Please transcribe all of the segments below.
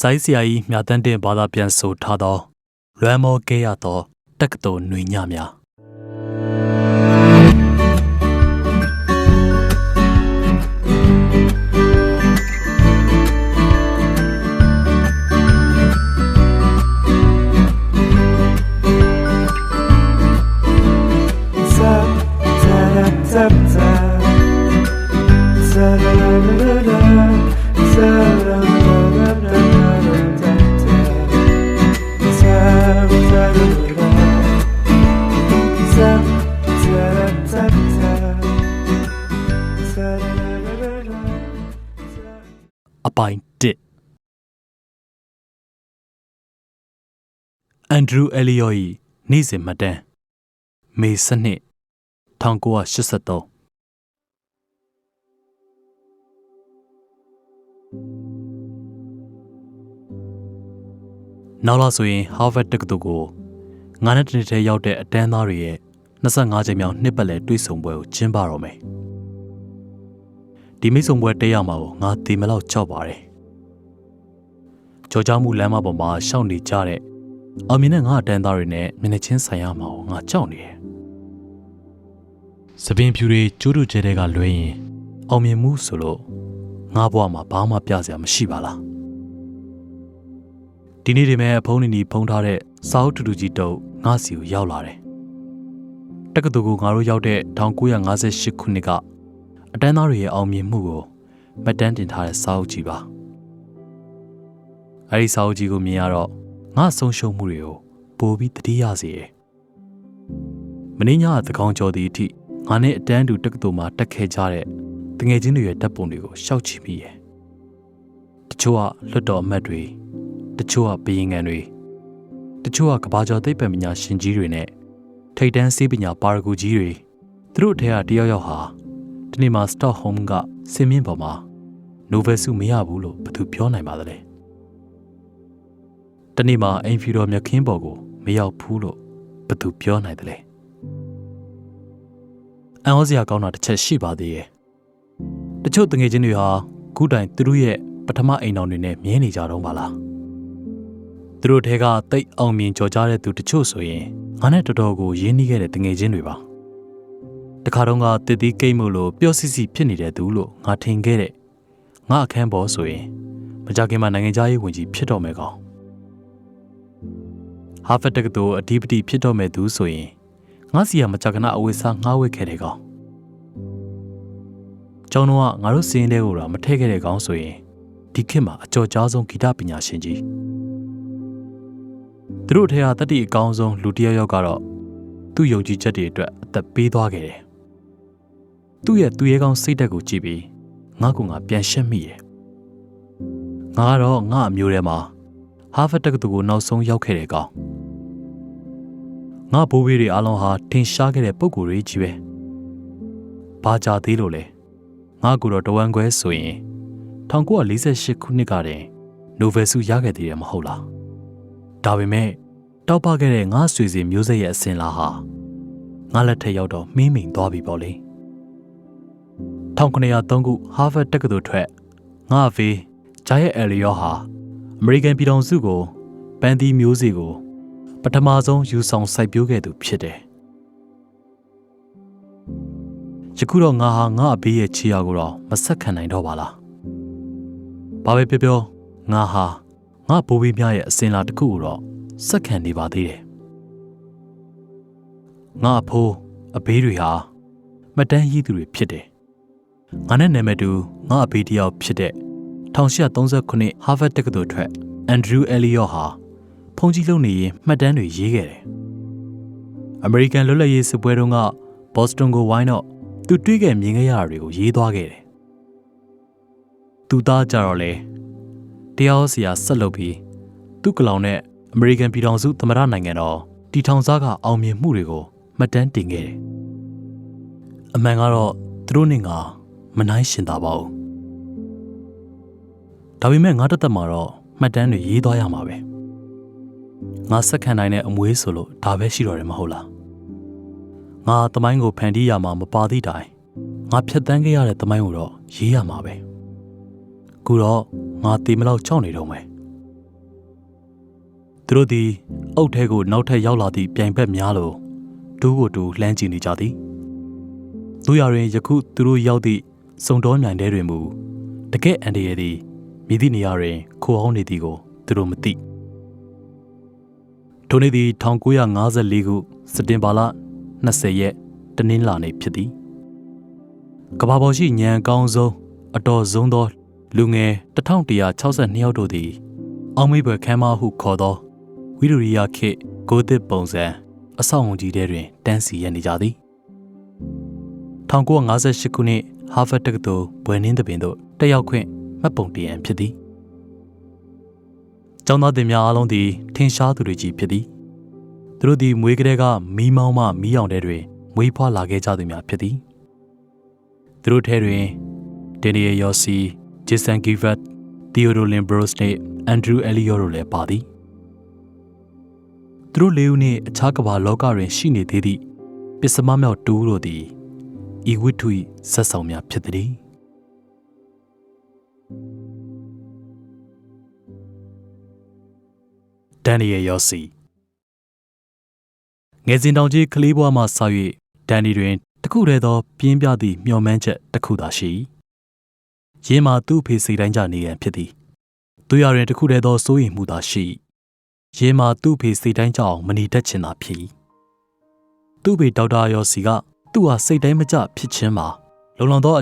စိုင်းဆရာကြီးမြတ်တန်းတင်ဘာသာပြန်ဆိုထားသောလွမ်းမောကဲရသောတက္ကသိုလ်ຫນွေညများ န်ဒရူးအယ်လီယော၏နေ့စဉ်မှတ်တမ်းမေစနစ်1983နောက်လာဆိုရင် Harvard တက္ကသိုလ်ကိုငါနဲ့တနေ့တည်းရောက်တဲ့အတန်းသားတွေရဲ့25ချိန်မြောက်နှစ်ပတ်လည်တွေ့ဆုံပွဲကိုကျင်းပတော့မယ်ဒီမိတ်ဆုံပွဲတက်ရမှာကိုငါဒီမလောက်ကြောက်ပါတယ်ကြော်ကြားမှုလမ်းမပေါ်မှာရှောက်နေကြတဲ့ အောင်မြင်တဲ့ငါအတန်းသားတွေနဲ့မျက်နှာချင်းဆိုင်ရမှာကိုငါကြောက်နေတယ်သပင်ဖြူတွေကျိုးတို့ကျဲတဲ့ကလွဲရင်အောင်မြင်မှုဆိုလို့ငါဘဝမှာဘာမှပြစရာမရှိပါလားဒီနေ့ဒီမဲ့ဖုန်းနေနေဖုန်းထားတဲ့စာအုပ်တူတူကြီးတုပ်ငါစီကိုရောက်လာတယ်။တက္ကသိုလ်ကိုငါတို့ရောက်တဲ့1958ခုနှစ်ကအတန်းသားတွေရဲ့အောင်မြင်မှုကိုမှတ်တမ်းတင်ထားတဲ့စာအုပ်ကြီးပါ။အဲဒီစာအုပ်ကြီးကိုမြင်ရတော့ ငါဆုံးရှုံးမှုတွေကိုပိုပြီးသတိရစေတယ်။မင်းညကသကောင်ကျော်သည့်အထိငါနဲ့အတန်းတူတက္ကသိုလ်မှာတက်ခဲ့ကြတဲ့တငယ်ချင်းတွေရဲ့တပ်ပုံတွေကိုရှောက်ချမိရဲ့။တချို့ကလွတ်တော်အမတ်တွေတချို့ကဘယင်ငံတွေတချို့ကကဘာကျော်သိပ္ပံပညာရှင်ကြီးတွေနဲ့ထိတ်တန်းစေးပညာပါရဂူကြီးတွေသူတို့အထက်ကတယောက်ယောက်ဟာဒီနေ့မှာစတော့ဟုမ်းကစင်မြင့်ပေါ်မှာနိုဗယ်ဆုမရဘူးလို့ဘယ်သူပြောနိုင်ပါသလဲ ဒီနေ့မှာအင်ဖီရောမြခင်းပေါ်ကိုမရောက်ဘူးလို့ဘယ်သူပြောနိုင်သလဲအံ့ဩစရာကောင်းတာတစ်ချက်ရှိပါသေးရဲ့တချို့တငယ်ချင်းတွေဟာခုတိုင်သူတို့ရဲ့ပထမအိမ်တော်တွေနဲ့မြဲနေကြတော့ပါလားသူတို့ထဲကတိတ်အောင်မြင်ကြော်ကြားတဲ့သူတချို့ဆိုရင်ငါနဲ့တော်တော်ကိုရင်းနှီးခဲ့တဲ့တငယ်ချင်းတွေပါတခါတော့ကတည်တည်ကိတ်မို့လို့ပျော့စီစီဖြစ်နေတဲ့သူလို့ငါထင်ခဲ့တဲ့ငါအခန်းပေါ်ဆိုရင်မကြခင်မှာနိုင်ငံသားရေးဝန်ကြီးဖြစ်တော့မယ်ကောင် ဟာဖတ်တက္ကသိုလ်အဓိပတိဖြစ်တော့မယ်သူဆိုရင်ငါစီကမကြခဏအဝိစားငှားဝဲခဲ့တဲ့ကောင်ကျောင်းတော့ကငါတို့စင်းတဲ့ကိုတော့မထည့်ခဲ့တဲ့ကောင်ဆိုရင်ဒီခေတ်မှာအကျော်ကြားဆုံးဂီတပညာရှင်ကြီးသူတို့ထဲကတတိအကောင်းဆုံးလူတစ်ယောက်ယောက်ကတော့သူ့ယုံကြည်ချက်တွေအတွက်အသက်ပေးသွားခဲ့တယ်။သူ့ရဲ့သူရဲကောင်းစိတ်ဓာတ်ကိုကြည့်ပြီးငါကငါပြန်ရှက်မိတယ်။ငါကတော့ငါအမျိုးထဲမှာ ဟာဗတ်တက္ကသိုလ်ကိုနောက်ဆုံးရောက်ခဲ့တဲ့ကောင်။ငါဘိုးဘေးတွေအားလုံးဟာထင်ရှားခဲ့တဲ့ပုံကိုယ်တွေကြီးပဲ။ဘာကြသေးလို့လဲ။ငါကတော့တဝန်ခွဲဆိုရင်1948ခုနှစ်ကတည်းကနိုဗယ်ဆုရခဲ့သေးတယ်မဟုတ်လား။ဒါပေမဲ့တောက်ပခဲ့တဲ့ငါဆွေစီမျိုးဆက်ရဲ့အစင်လာဟာငါလက်ထက်ရောက်တော့မင်းမိန်သွားပြီပေါ့လေ1903ခုဟာဗတ်တက္ကသိုလ်ထွက်ငါဖေးဂျာယက်အယ်လီယောဟာ အမေရိကန်ပြည်ထောင်စုကိုပန်တီမျိုးစေ့ကိုပထမဆုံးယူဆောင်စိုက်ပျိုးခဲ့သူဖြစ်တယ်ယခုတော့ငါဟာငါအဘေးရဲ့ခြေရာကိုတော့မဆက်ခံနိုင်တော့ပါလားဘာပဲပြောပြောငါဟာငါဘိုးဘေးများရဲ့အစင်လာတစ်ခုကိုတော့စက္ကန့်နေပါသေးတယ်။ငါအဖိုးအဘေးတွေဟာမတန်းရည်သူတွေဖြစ်တယ်။ငါနဲ့နာမည်တူငါအဘေးတယောက်ဖြစ်တဲ့ 1839 Harvard တက္ကသိုလ်ထွက် Andrew Elliot ဟာဖုန်ကြီးလုံနေရင်မှတ်တမ်းတွေရေးခဲ့တယ်။ American လွတ်လပ်ရေးစစ်ပွဲတုန်းက Boston ကိုဝိုင်းတော့သူတွေးခဲ့မြင်ခဲ့ရတာတွေကိုရေးသွားခဲ့တယ်။သူသားကြတော့လေတရားစရာဆက်လုပ်ပြီးသူ့ကလောင်နဲ့အမေရိကန်ပြည်ထောင်စုသမ္မတနိုင်ငံတော်တီထောင်စားကအောင်မြင်မှုတွေကိုမှတ်တမ်းတင်ခဲ့တယ်။အမှန်ကတော့သူတို့နဲ့ငါမနိုင်ရှင်တာပါဘူး။ ဒါပေမဲ့ငါတက်တက်မှာတော့မှတ်တမ်းတွေရေးသွားရမှာပဲ။ငါစက္ကန့်တိုင်းနဲ့အမွေးဆိုလို့ဒါပဲရှိတော့တယ်မဟုတ်လား။ငါသမိုင်းကိုဖန်တီးရမှာမပါသည့်တိုင်ငါဖြတ်တန်းခဲ့ရတဲ့သမိုင်းကိုတော့ရေးရမှာပဲ။ခုတော့ငါတေမလောက်ကြောက်နေတော့မယ်။သူတို့သည်အုတ်ထဲကိုနောက်ထပ်ရောက်လာသည့်ပြိုင်ဘက်များလိုတူးကိုတူလှမ်းကြည့်နေကြသည်သူရတွင်ယခုသူတို့ရောက်သည့်စုံတော်မြိုင်တဲတွင်မူတကယ့်အန်ဒီရသည် မြည်သည့်နေရာတွင်ခိုအောင်နေသည်ကိုသူတို့မသိထိုနေ့သည်1954ခုစက်တင်ဘာလ20ရက်တနင်္လာနေ့ဖြစ်သည်ကဘာပေါ်ရှိညံကောင်းဆုံးအတော်ဆုံးသော လူငယ်1162ယောက်တို့သည်အောင်မေးဘွယ်ခမ်းမဟုခေါ်သောဝိရရိယခေတ်ဂိုသစ်ပုံစံအဆောက်အုံကြီးထဲတွင်တန်းစီရနေကြသည်1958ခုနှစ်ဟာဗတ်တက္ကသိုလ်ဘွယ်နှင်းတပင်သို့တက်ရောက်ခွင့် မှတ်ပုံတင်ရန်ဖြစ်သည်ကျောင်းသားတင်များအားလုံးသည်ထင်ရှားသူတွေကြီးဖြစ်သည်သူတို့သည်မွေးကလေးကမီးမောင်းမှမီးအောင်တဲ့တွင်မွေးဖွားလာခဲ့ကြသူများဖြစ်သည်သူတို့ထဲတွင်ဒန်နီယယ်ယော်စီဂျေဆန်ဂီဗတ်သီယိုဒိုလင်ဘရိုစ်နှင့်အန်ဒရူးအယ်လီယောတို့လည်းပါသည်သူတို့လေးဦးနှင့်အခြားကမ္ဘာလောကတွင်ရှိနေသေးသည့်ပစ္စမမြောက်တူးတို့သည်ဤဝိထု၏ဆက်ဆောင်များဖြစ်သည် ဒန်နီယယ်ယောစီငယ်စဉ်တောင်ကြီးကလေးဘွားမှဆာ၍ဒန်နီတွင်တခုတည်းသော ပြင်းပြသည့်မျှော်မှန်းချက်တစ်ခုသာရှိရင်းမှာသူ့အဖေစိတ်တိုင်းကြနေရန်ဖြစ်သည်သူရရင်တခုတည်းသောစိုးရိမ်မှုသာရှိရင်းမှာသူ့အဖေစိတ်တိုင်းကြအောင်မနေတတ်ချင်သာဖြစ်သူ့ဖေဒေါက်တာယောစီကသူ့ဟာစိတ်တိုင်းမကျဖြစ်ခြင်းမှာလုံလောက်သော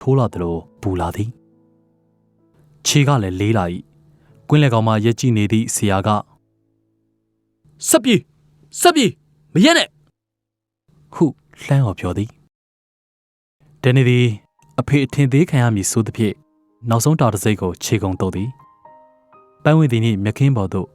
ထိုးလာသလိုပူလာသည်ခြေကလည်းလေးလာ၏ကွင်းလက်ကောင်မှရက်ကြည့်နေသည့်ဆရာကဆက်ပြေးဆက်ပြေးမရက်နဲ့ဟုလှမ်းော်ပြောသည်ဒန်နီသည်အဖေအထင်သေးခံရမည်ဆိုသဖြင့်နောက်ဆုံးတာတစ်စိတ်ကိုခြေကုံတုပ်သည်ပန်းဝင်သည်နှင့်မြက်ခင်းပေါ်သို့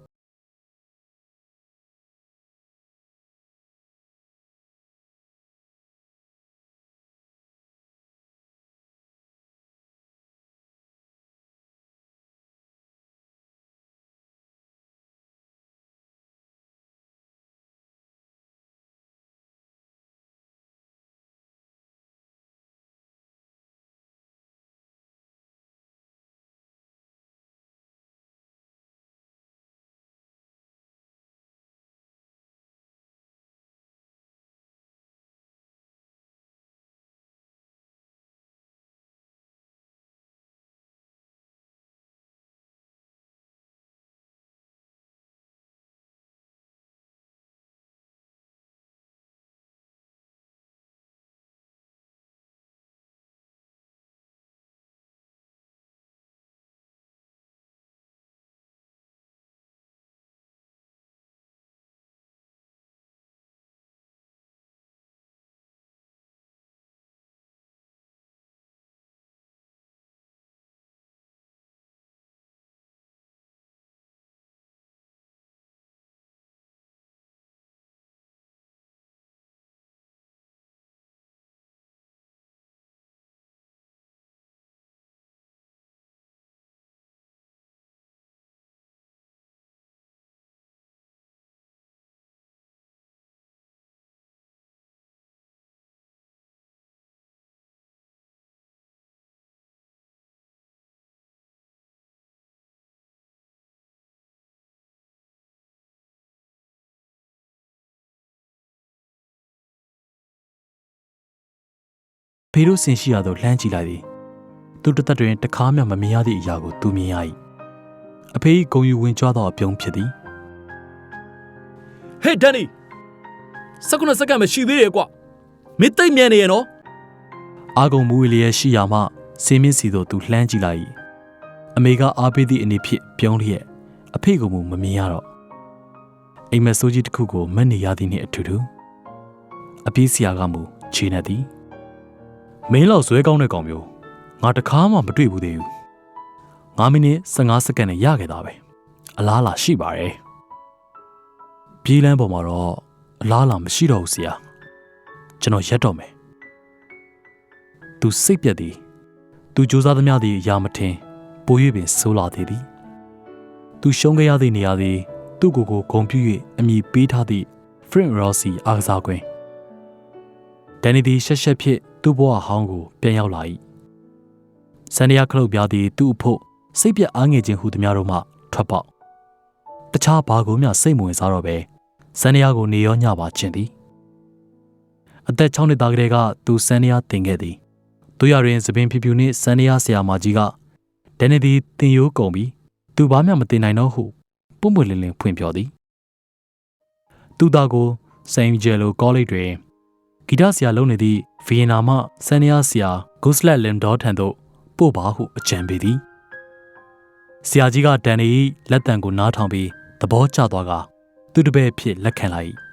ဖေတို့ဆင်ရှိရသောလှမ်းကြည့်လိုက်သည်သူတစ်သက်တွင်တခါမှမမြင်ရသည့်အရာကိုသူမြင်ရ၏အဖေ၏ဂုံယူဝင်ကြွသောအပြုံးဖြစ်သည်ဟေးဒန်နီစက္ကန့်စက္ကန့်မရှိသေးရဲ့ကွာမင်းတိတ်မြန်နေရနော်အာဂုံမူဝီလျက်ရှိရာမှစင်းမင်းစီသို့သူလှမ်းကြည့်လိုက်၏အမေကအားပေးသည့်အနေဖြင့်ပြုံးလျက်အဖေကိုမူမမြင်ရတော့အိမ်မက်ဆိုးကြီးတစ်ခုကိုမက်နေရသည်နှင့်အထူတူအပြေးစရာကမူခြေနေသည် မင်းလောက်ဇွဲကောင်းတဲ့ကောင်မျိုးငါတခါမှမတွေ့ဘူးသေးဘူး9မိနစ်15စက္ကန့်နဲ့ရခဲ့တာပဲအလားလာရှိပါတယ်ပြေးလန်းပေါ်မှာတော့အလားလာမရှိတော့ဘူးဆရာကျွန်တော်ရက်တော့မယ်သူစိတ်ပြက်သည်သူစူးစမ်းသမျှသည်အရာမထင်ပို၍ပင်ဆိုးလာသေးသည်သူရှုံးခဲ့ရသည့်နေရာသည်သူ့ကိုယ်ကိုဂုံပြူ၍အမိပေးထားသည့် Frank Rossi အားကစားကွင်း ဒန်နီသည်ရှက်ရှက်ဖြင့်သူ့ဘဝဟောင်းကိုပြန်ရောက်လာ၏ဆန်နီယာခလုတ်ပြားသည်သူ့အဖို့စိတ်ပြက်အားငယ်ခြင်းဟုသည်များတို့မှထွက်ပေါက်တခြားဘာကိုမျှစိတ်မဝင်စားတော့ပဲဆန်နီယာကိုနေရောညပါခြင်းသည်အသက်6နှစ်သားကလေးကသူဆန်နီယာတင်ခဲ့သည်သူရရင်သပင်ဖြူဖြူနှင့်စန္ဒယာဆရာမကြီးကဒန်နီသည်တင်ရိုးကုန်ပြီးသူဘာမှမတင်နိုင်တော့ဟုပုံပွင့်လင်းလင်းဖွင့်ပြောသည်သူသားကိုစိန်ဂျယ်လိုကောလိပ်တွင် ဂီတဆရာလုပ်နေသည့်ဗီယင်နာမှစန္ဒယာဆရာဂုစလက်လင်ဒေါထံသို့ပို့ပါဟုအကြံပေးသည်ဆရာကြီးကဒန်နီ၏လက်တံကိုနားထောင်ပြီးသဘောကျသွားကသူတစ်ပည့်ဖြစ်လက်ခံလိုက်၏